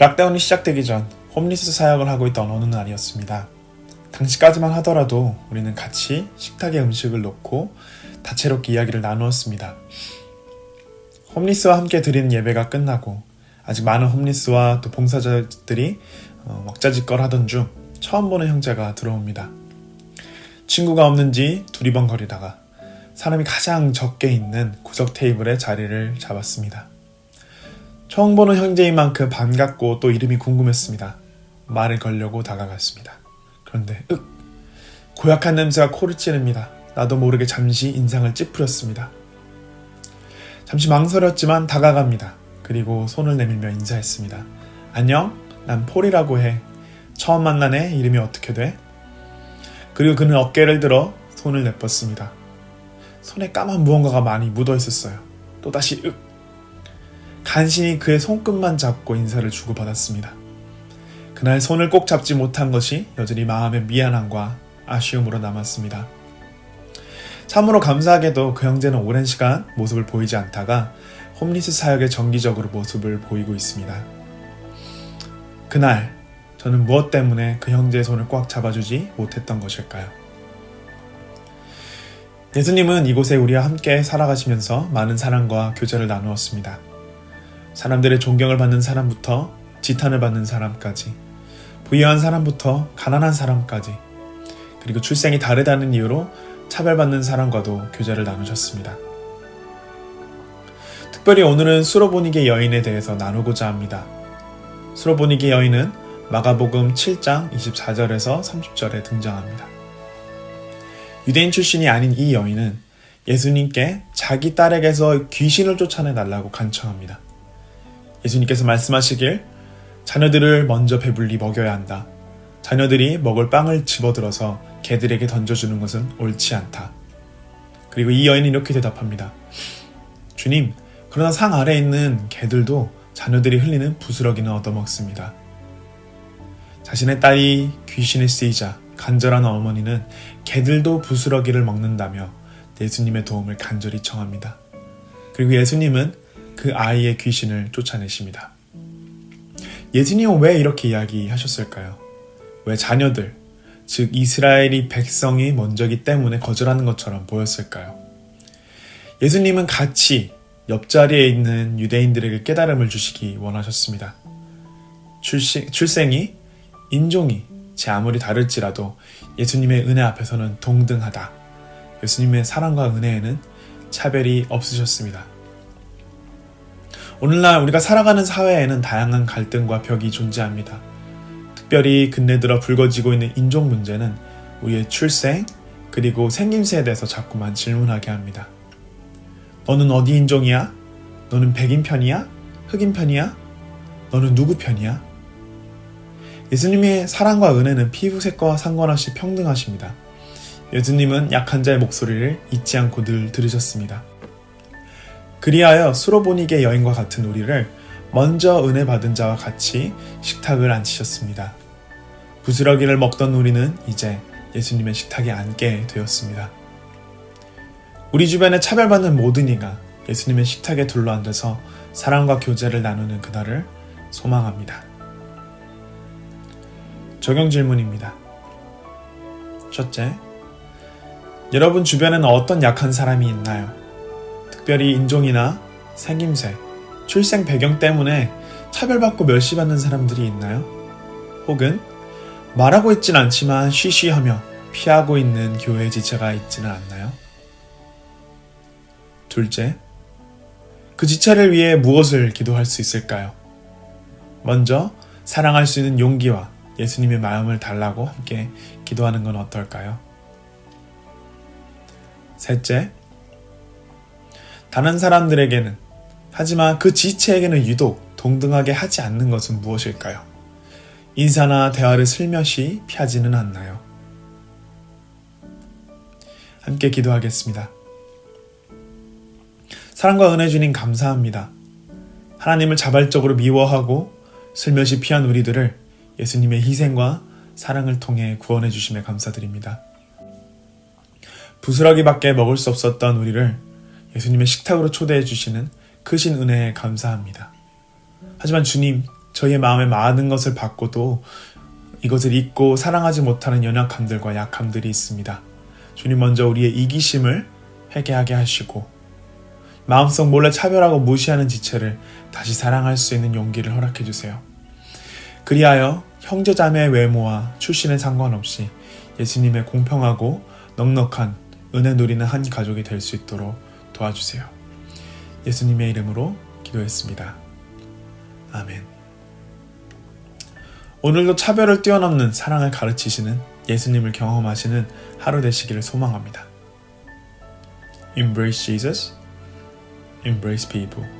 락다운이 시작되기 전 홈리스 사역을 하고 있던 어느 날이었습니다. 당시까지만 하더라도 우리는 같이 식탁에 음식을 놓고 다채롭게 이야기를 나누었습니다. 홈리스와 함께 드리는 예배가 끝나고 아직 많은 홈리스와 또 봉사자들이 어, 왁자지껄 하던 중 처음 보는 형제가 들어옵니다. 친구가 없는지 두리번거리다가 사람이 가장 적게 있는 구석 테이블에 자리를 잡았습니다. 처음 보는 형제인 만큼 반갑고 또 이름이 궁금했습니다. 말을 걸려고 다가갔습니다. 그런데 윽! 고약한 냄새가 코를 찌릅니다. 나도 모르게 잠시 인상을 찌푸렸습니다. 잠시 망설였지만 다가갑니다. 그리고 손을 내밀며 인사했습니다. 안녕? 난 폴이라고 해. 처음 만나네? 이름이 어떻게 돼? 그리고 그는 어깨를 들어 손을 내뻗습니다. 손에 까만 무언가가 많이 묻어 있었어요. 또다시 윽! 간신히 그의 손끝만 잡고 인사를 주고받았습니다. 그날 손을 꼭 잡지 못한 것이 여전히 마음의 미안함과 아쉬움으로 남았습니다. 참으로 감사하게도 그 형제는 오랜 시간 모습을 보이지 않다가 홈리스 사역에 정기적으로 모습을 보이고 있습니다. 그날 저는 무엇 때문에 그 형제의 손을 꽉 잡아주지 못했던 것일까요? 예수님은 이곳에 우리와 함께 살아가시면서 많은 사랑과 교제를 나누었습니다. 사람들의 존경을 받는 사람부터 지탄을 받는 사람까지, 부유한 사람부터 가난한 사람까지, 그리고 출생이 다르다는 이유로 차별받는 사람과도 교제를 나누셨습니다. 특별히 오늘은 수로보니게 여인에 대해서 나누고자 합니다. 수로보니게 여인은 마가복음 7장 24절에서 30절에 등장합니다. 유대인 출신이 아닌 이 여인은 예수님께 자기 딸에게서 귀신을 쫓아내 달라고 간청합니다. 예수님께서 말씀하시길 자녀들을 먼저 배불리 먹여야 한다. 자녀들이 먹을 빵을 집어들어서 개들에게 던져주는 것은 옳지 않다. 그리고 이 여인은 이렇게 대답합니다. 주님, 그러나 상 아래에 있는 개들도 자녀들이 흘리는 부스러기는 얻어먹습니다. 자신의 딸이 귀신에 쓰이자 간절한 어머니는 개들도 부스러기를 먹는다며 예수님의 도움을 간절히 청합니다. 그리고 예수님은 그 아이의 귀신을 쫓아내십니다. 예수님은 왜 이렇게 이야기하셨을까요? 왜 자녀들, 즉 이스라엘이 백성이 먼저기 때문에 거절하는 것처럼 보였을까요? 예수님은 같이 옆자리에 있는 유대인들에게 깨달음을 주시기 원하셨습니다. 출생, 출생이, 인종이 제 아무리 다를지라도 예수님의 은혜 앞에서는 동등하다. 예수님의 사랑과 은혜에는 차별이 없으셨습니다. 오늘날 우리가 살아가는 사회에는 다양한 갈등과 벽이 존재합니다. 특별히 근래 들어 불거지고 있는 인종 문제는 우리의 출생 그리고 생김새에 대해서 자꾸만 질문하게 합니다. 너는 어디 인종이야? 너는 백인 편이야? 흑인 편이야? 너는 누구 편이야? 예수님의 사랑과 은혜는 피부색과 상관없이 평등하십니다. 예수님은 약한 자의 목소리를 잊지 않고 늘 들으셨습니다. 그리하여 수로보니게 여인과 같은 우리를 먼저 은혜 받은 자와 같이 식탁을 앉히셨습니다. 부스러기를 먹던 우리는 이제 예수님의 식탁에 앉게 되었습니다. 우리 주변에 차별받는 모든 이가 예수님의 식탁에 둘러앉아서 사랑과 교제를 나누는 그날을 소망합니다. 적용 질문입니다. 첫째, 여러분 주변에는 어떤 약한 사람이 있나요? 특별히 인종이나 생김새, 출생 배경 때문에 차별받고 멸시받는 사람들이 있나요? 혹은 말하고 있진 않지만 쉬쉬하며 피하고 있는 교회 지체가 있지는 않나요? 둘째, 그 지체를 위해 무엇을 기도할 수 있을까요? 먼저 사랑할 수 있는 용기와 예수님의 마음을 달라고 함께 기도하는 건 어떨까요? 셋째, 다른 사람들에게는 하지만 그 지체에게는 유독 동등하게 하지 않는 것은 무엇일까요? 인사나 대화를 슬며시 피하지는 않나요? 함께 기도하겠습니다. 사랑과 은혜 주님 감사합니다. 하나님을 자발적으로 미워하고 슬며시 피한 우리들을 예수님의 희생과 사랑을 통해 구원해 주심에 감사드립니다. 부스러기밖에 먹을 수 없었던 우리를 예수님의 식탁으로 초대해 주시는 크신 은혜에 감사합니다. 하지만 주님, 저희의 마음에 많은 것을 받고도 이것을 잊고 사랑하지 못하는 연약함들과 약함들이 있습니다. 주님 먼저 우리의 이기심을 회개하게 하시고 마음속 몰래 차별하고 무시하는 지체를 다시 사랑할 수 있는 용기를 허락해 주세요. 그리하여 형제 자매의 외모와 출신에 상관없이 예수님의 공평하고 넉넉한 은혜 누리는 한 가족이 될 수 있도록 도와주세요. 예수님의 이름으로 기도했습니다. 아멘. 오늘도 차별을 뛰어넘는 사랑을 가르치시는 예수님을 경험하시는 하루 되시기를 소망합니다. Embrace Jesus, embrace people.